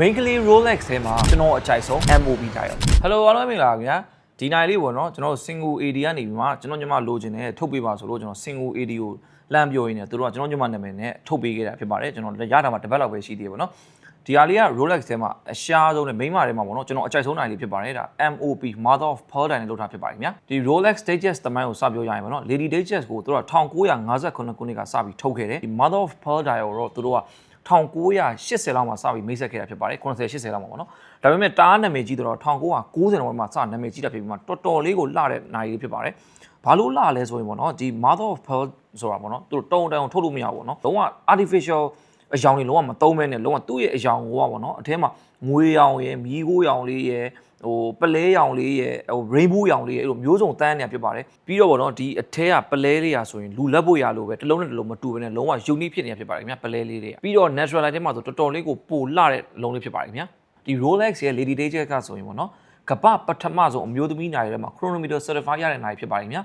main ကလေး Rolex ထဲမှာကျွန်တော်အကြိုက်ဆုံး MOB တိုင်းရော Hello အားလုံးမင်္ဂလာပါခင်ဗျာဒီနိုင်လေးပေါ့နော်ကျွန်တော် single AD ကနေပြီးမှကျွန်တော်ညီမလိုချင်တဲ့ထုတ်ပေးပါဆိုလို့ကျွန်တော် single AD ကိုလမ်းပြောရင်းနဲ့သူတို့ကကျွန်တော်ညီမနာမည်နဲ့ထုတ်ပေးခဲ့တာဖြစ်ပါတယ်ကျွန်တော်ရတာမှာတစ်ပတ်လောက်ပဲရှိသေးတယ်ပေါ့နော်ဒီဟာလေးက Rolex ထဲမှာအရှားဆုံးနဲ့ main မာထဲမှာပေါ့နော်ကျွန်တော်အကြိုက်ဆုံးနိုင်လေးဖြစ်ပါတယ်ဒါ MOP Mother of Pearl တိုင်းနဲ့လုပ်ထားဖြစ်ပါတယ်ခင်ဗျာဒီ Rolex Datejust တမိုင်းကိုစပြောရရင်ပေါ့နော် Lady Datejust ကိုသူတို့က1958ခုနှစ်ကစပြီးထုတ်ခဲ့တယ်ဒီ Mother of Pearl တိုင်းကိုတော့သူတို့က 1980လောက်မှာစပြီးမိတ်ဆက်ခဲ့တာဖြစ်ပါတယ်90 80လောက်မှာပေါ့နော်ဒါပေမဲ့တားနာမည်ကြီးတော့1990လောက်မှာစနာမည်ကြီးတာဖြစ်ပြီးမှတော်တော်လေးကိုလှတဲ့နိုင်လေးဖြစ်ပါတယ်ဘာလို့လှလဲဆိုရင်ပေါ့နော်ဒီ Mother of Pearl ဆိုတာပေါ့နော်သူတို့တုံတုံထုတ်လို့မရဘူးပေါ့နော်လုံးဝ artificial အယောင်တွေလုံးဝမသုံးမဲနဲ့လုံးဝသူ့ရဲ့အယောင်ကိုပေါ့နော်အထဲမှာငွေရောင်ရယ်မီးခိုးရောင်လေးရယ်ဟိုပလဲရောင်လေးရယ်ဟို rainbow ရောင်လေးရယ်အဲ့လိုမျိုးစုံတန်းနေတာဖြစ်ပါတယ်ပြီးတော့ပေါ့နော်ဒီအထဲကပလဲလေးရာဆိုရင်လူလက်ဖို့ရလို့ပဲတစ်လုံးနဲ့တစ်လုံးမတူဘဲနဲ့လုံးဝ unique ဖြစ်နေတာဖြစ်ပါတယ်ခင်ဗျာပလဲလေးတွေကပြီးတော့ natural light ထဲမှာဆိုတော်တော်လေးကိုပိုလှတဲ့လုံးလေးဖြစ်ပါတယ်ခင်ဗျာဒီ Rolex ရဲ့ Lady Datejust ကဆိုရင်ပေါ့နော်ကပ္ပပထမဆုံးအမျိုးသမီးနိုင်တွေထဲမှာ chronometer certified ရတဲ့နိုင်ဖြစ်ပါတယ်ခင်ဗျာ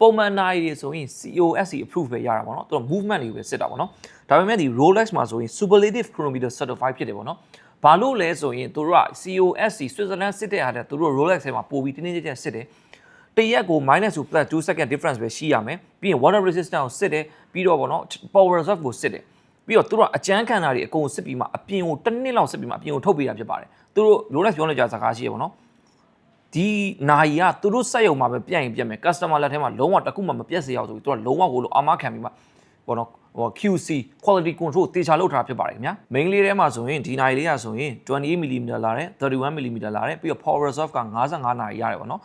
ပုံမှန်နိုင်တွေဆိုရင် COSC approve ပဲရတာပေါ့နော်သူတို့ movement တွေကိုပဲစစ်တာပေါ့နော်ဒါပေမဲ့ဒီ Rolex မှာဆိုရင် superlative chronometer certified ဖြစ်တယ်ပေါ့နော်ဘာလို့လဲဆိုရင်သူတို့က COSC Switzerland စစ်တဲ့ဟာတဲ့သူတို့ Rolex ထဲမှာပို့ပြီးတင်းတင်းကြပ်ကြပ်စစ်တယ်တရက်ကို minus to plus 2 second difference ပဲရှိရမယ်ပြီးရင် water resistance ကိုစစ်တယ်ပြီးတော့ပေါ့နော် power reserve ကိုစစ်တယ်ပြီးတော့သူတို့ကအကျန်းခံတာတွေအကုန်စစ်ပြီးမှအပြင်ကိုတစ်နှစ်လောက်စစ်ပြီးမှအပြင်ကိုထုတ်ပေးတာဖြစ်ပါတယ်သူတို့ Rolex ပြောနေကြစကားရှိရပေါ့နော် ဒီနိုင်ကသူတို့စက်ရုံမှာပဲပြတ်ရင်ပြတ်မယ် customer လက်ထဲမှာလုံးဝတစ်ခုမှမပြတ်စေရအောင်ဆိုပြီးသူကလုံးဝကိုလို့အာမခံပြီးမှဘောနော်ဟို QC quality control တေချာလုပ်ထားဖြစ်ပါတယ်ခင်ဗျာ main လေးထဲမှာဆိုရင်ဒီနိုင်လေးကဆိုရင်28 mm လာတယ်31 mm လာတယ်ပြီးတော့ power reserve က55နာရီရတယ်ပေါ့နော်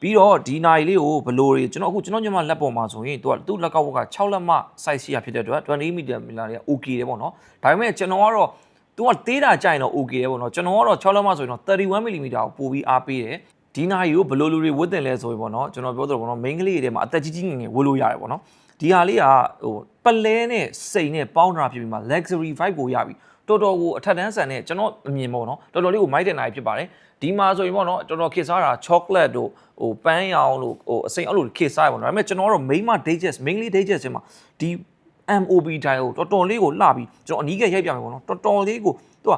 ပြီးတော့ဒီနိုင်လေးကိုဘယ်လိုတွေကျွန်တော်အခုကျွန်တော်ညမလက်ပေါ်မှာဆိုရင်သူကသူ့လက်ကောက်က6လက်မ size ရှိရဖြစ်တဲ့အတွက်28 mm လာတွေက okay တယ်ပေါ့နော်ဒါပေမဲ့ကျွန်တော်ကတော့ သူကသေးတာကြိုင်တော့ okay တယ်ပေါ့နော်ကျွန်တော်ကတော့6လက်မဆိုရင်တော့31 mm ကိုပို့ပြီးအားပေးတယ်ဒီနာရီကိုဘယ်လိုလူတွေဝတ်တင်လဲဆိုရင်ပေါ့နော်ကျွန်တော်ပြောသလိုပေါ့နော် main ကလေးတွေထဲမှာအသက်ကြီးကြီးငယ်ငယ်ဝတ်လို့ရတယ်ပေါ့နော်ဒီဟာလေးကဟိုပလဲနဲ့စိန်နဲ့ပေါင်းတာဖြစ်ပြီးမှ luxury vibe ကိုရပြီတော်တော်ကိုအထက်တန်းဆန်နဲ့ကျွန်တော်အမြင်ပေါ့နော်တော်တော်လေးကိုမိုက်တဲ့နိုင်ဖြစ်ပါတယ်ဒီမှာဆိုရင်ပေါ့နော်တော်တော်ခေတ်စားတာ chocolate တို့ဟိုပန်းရောင်တို့ဟိုအစိမ်းအဲ့လိုခေတ်စားရပေါ့နော်ဒါပေမဲ့ကျွန်တော်ကတော့ main မှာ digest mainly digest မှာဒီ MOB တိုင်းကိုတော်တော်လေးကိုလှပြီးကျွန်တော်အနီးကရိုက်ပြမယ်ပေါ့နော်တော်တော်လေးကိုသူက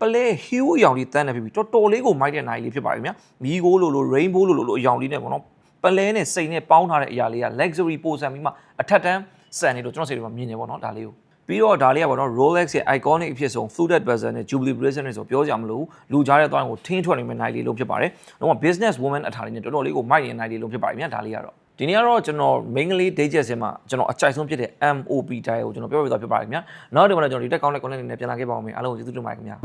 ပလဲ hue အရောင်လေးတန်းနေဖြစ်ပြီးတော်တော်လေးကိုမိုက်တဲ့နိုင်လေးဖြစ်ပါတယ်ခင်ဗျာမီးကိုလိုလို rainbow လိုလိုလိုအရောင်လေးနဲ့ပေါ့နော်ပလဲနဲ့စိန်နဲ့ပေါင်းထားတဲ့အရာလေးက luxury ပိုဆန်ပြီးမှအထက်တန်းဆန်နေလို့ကျွန်တော်စိတ်ထဲမှာမြင်နေပေါ့နော်ဒါလေးကိုပြီးတော့ဒါလေးကပေါ့နော် Rolex ရဲ့ iconic အဖြစ်ဆုံး fluted bezel နဲ့ jubilee bracelet နဲ့ဆိုပြောကြမလို့လူကြားတဲ့သွားရင်ကိုထင်းထွက်နေမယ့်နိုင်လေးလို့ဖြစ်ပါတယ်။တော့ business woman အထားလေးနဲ့တော်တော်လေးကိုမိုက်နေတဲ့နိုင်လေးလို့ဖြစ်ပါတယ်မြန်ဒါလေးကတော့ ဒီနေ့ကတော့ကျွန်တော် mainly day jet ဆင်းမှာကျွန်တော်အကြိုက်ဆုံးဖြစ်တဲ့ MOP dial ကိုကျွန်တော်ပြောပြသွားဖြစ်ပါတယ်ခင်ဗျာနောက်တစ်ခါတော့ကျွန်တော်ဒီတက်ကောင်းတဲ့ content တွေနဲ့ပြန်လာခဲ့ပါအောင်အားလုံးကိုကျေးဇူးတင်ပါတယ်ခင်ဗျာ